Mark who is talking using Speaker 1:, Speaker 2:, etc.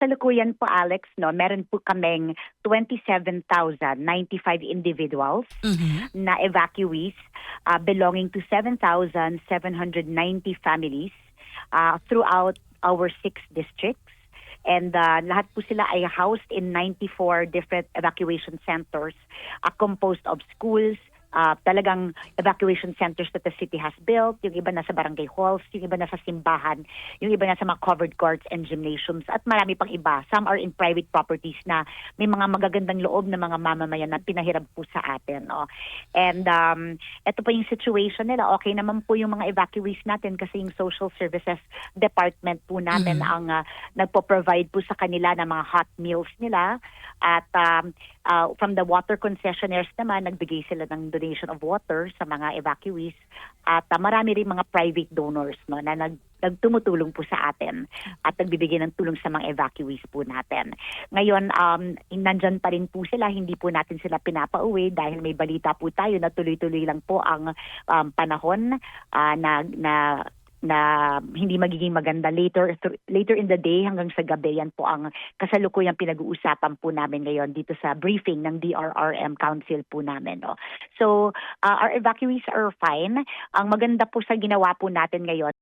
Speaker 1: Kasalukuyan po Alex, no, meron po kaming 27,095 individuals
Speaker 2: Mhm.
Speaker 1: na evacuees uh, belonging to 7,790 families uh, throughout our six districts. And uh, lahat po sila ay housed in 94 different evacuation centers uh, composed of schools, uh, talagang evacuation centers that the city has built. Yung iba nasa barangay halls, yung iba nasa simbahan, yung iba nasa mga covered courts and gymnasiums, at marami pang iba. Some are in private properties na may mga magagandang loob na mga mamamayan na pinahirap po sa atin. No? And um, ito po yung situation nila. Okay naman po yung mga evacuees natin kasi yung social services department po natin
Speaker 2: Mhm.
Speaker 1: ang uh, nagpo-provide po sa kanila ng mga hot meals nila. At um, uh, from the water concessionaires naman, nagbigay sila ng donation of water sa mga evacuees. At uh, marami rin mga private donors no, na nag, nagtumutulong po sa atin at nagbibigay ng tulong sa mga evacuees po natin. Ngayon, um, nandyan pa rin po sila, hindi po natin sila pinapauwi dahil may balita po tayo na tuloy-tuloy lang po ang um, panahon ah, na, na na hindi magiging maganda later later in the day hanggang sa gabi yan po ang kasalukuyang pinag-uusapan po namin ngayon dito sa briefing ng DRRM Council po namin no. So uh, our evacuees are fine. Ang maganda po sa ginawa po natin ngayon